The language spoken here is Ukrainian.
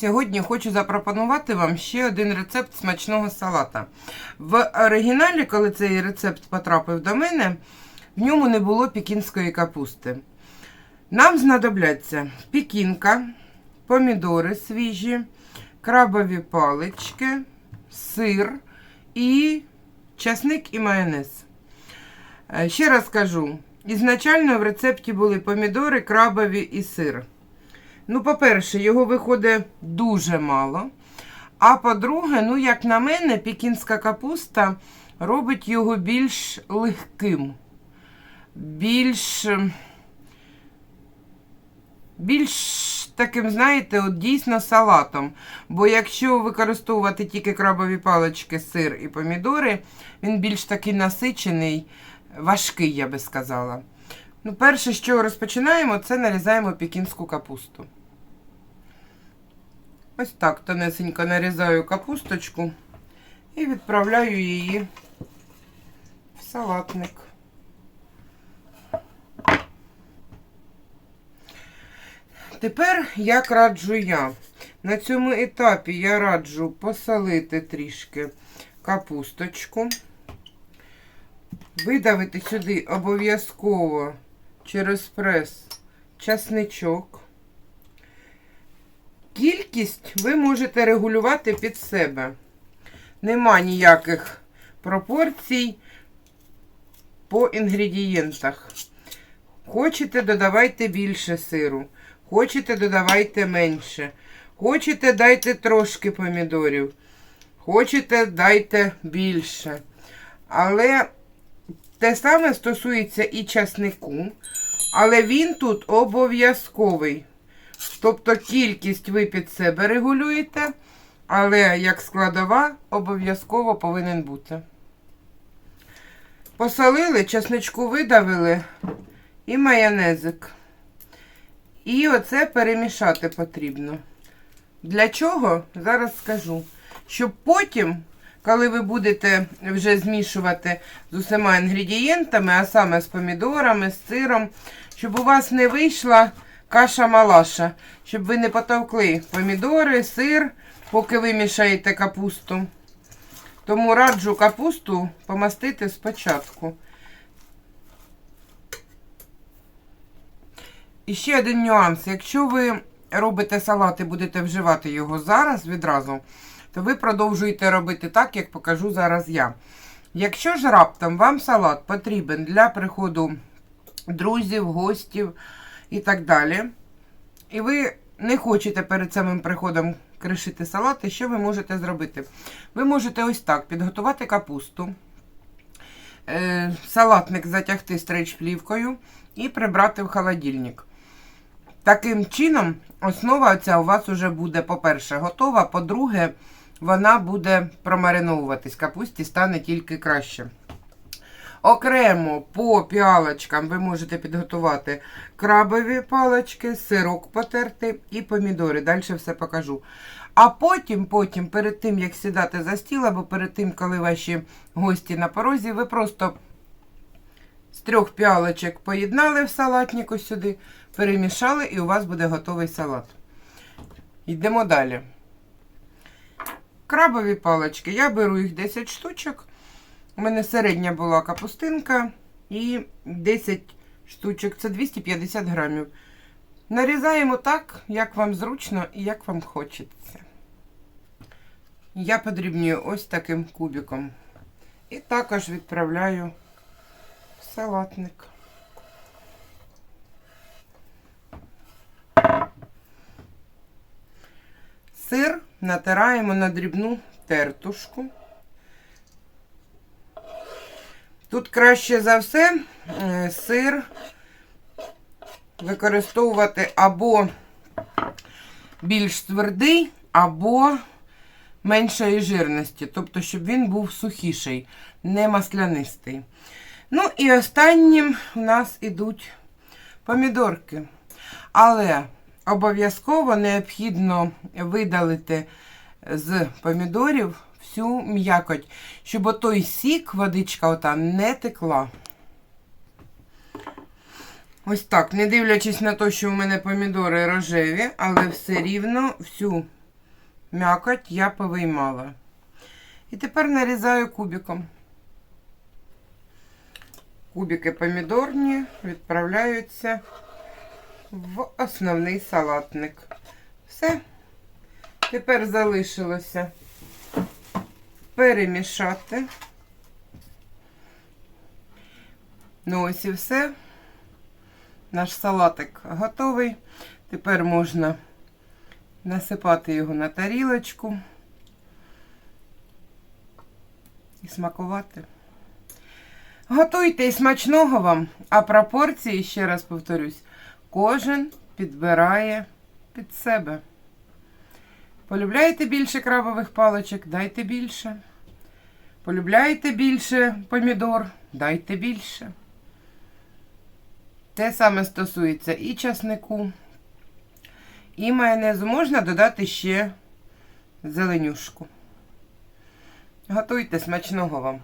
Сьогодні хочу запропонувати вам ще один рецепт смачного салата. В оригіналі, коли цей рецепт потрапив до мене, в ньому не було пекінської капусти. Нам знадобляться пекінка, помідори свіжі, крабові палички, сир і часник і майонез. Е, Ще раз кажу, ізначально в рецепті були помідори, крабові і сир. Ну, по-перше, його виходить дуже мало. А по-друге, ну, як на мене, пекінська капуста робить його більш легким, більш, більш таким, знаєте, от дійсно салатом. Бо якщо використовувати тільки крабові палички, сир і помідори, він більш такий насичений, важкий, я би сказала. Ну, перше, що розпочинаємо, це нарізаємо пекінську капусту. Ось так тонесенько нарізаю капусточку і відправляю її в салатник. Тепер як раджу я. На цьому етапі я раджу посолити трішки капусточку, видавити сюди обов'язково через прес часничок. Кількість ви можете регулювати під себе. Нема ніяких пропорцій по інгредієнтах. Хочете, додавайте більше сиру. Хочете, додавайте менше. Хочете, дайте трошки помідорів. Хочете, дайте більше. Але те саме стосується і часнику. Але він тут обов'язковий. Тобто кількість ви під себе регулюєте, але як складова обов'язково повинен бути. Посолили, чесничку видавили і майонезик. І оце перемішати потрібно. Для чого? Зараз скажу. Щоб потім, коли ви будете вже змішувати з усіма інгредієнтами, а саме з помідорами, з сиром, щоб у вас не вийшла каша-малаша, щоб ви не потовкли помідори, сир, поки ви мішаєте капусту. Тому раджу капусту помастити спочатку. І ще один нюанс. Якщо ви робите салат і будете вживати його зараз відразу, то ви продовжуєте робити так, як покажу зараз я. Якщо ж раптом вам салат потрібен для приходу друзів, гостів і так далі, і ви не хочете перед самим приходом кришити салати, що ви можете зробити? Ви можете ось так підготувати капусту, е, салатник затягти стрейч-плівкою і прибрати в холодильник. Таким чином, основа ця у вас вже буде, по-перше, готова, по-друге, вона буде промариновуватись. Капусті стане тільки краще. Окремо по піалочкам ви можете підготувати крабові палочки, сирок потерти і помідори. Далі все покажу. А потім, потім, перед тим, як сідати за стіл, або перед тим, коли ваші гості на порозі, ви просто з трьох піалочок поєднали в салатнику сюди, перемішали, і у вас буде готовий салат. Йдемо далі. Крабові палочки. Я беру їх 10 штучок. У мене середня була капустинка і 10 штучок. Це 250 грамів. Нарізаємо так, як вам зручно і як вам хочеться. Я подрібнюю ось таким кубиком. І також відправляю в салатник. Сир натираємо на дрібну тертушку. Тут краще за все е, сир використовувати або більш твердий, або меншої жирності. Тобто, щоб він був сухіший, не маслянистий. Ну і останнім у нас ідуть помідорки. Але обов'язково необхідно видалити з помідорів всю м'якоть, щоб отой сік, водичка ота, не текла. Ось так, не дивлячись на те, що у мене помідори рожеві, але все рівно всю м'якоть я повиймала. І тепер нарізаю кубиком. Кубики помідорні відправляються в основний салатник. Все. Тепер залишилося перемішати. Ну ось і все. Наш салатик готовий. Тепер можна насипати його на тарілочку і смакувати. Готуйте і смачного вам, а пропорції, ще раз повторюсь, кожен підбирає під себе. Полюбляєте більше крабових паличок, дайте більше. Полюбляєте більше помідор, дайте більше. Те саме стосується і часнику, і майонезу. Можна додати ще зеленюшку. Готуйте смачного вам.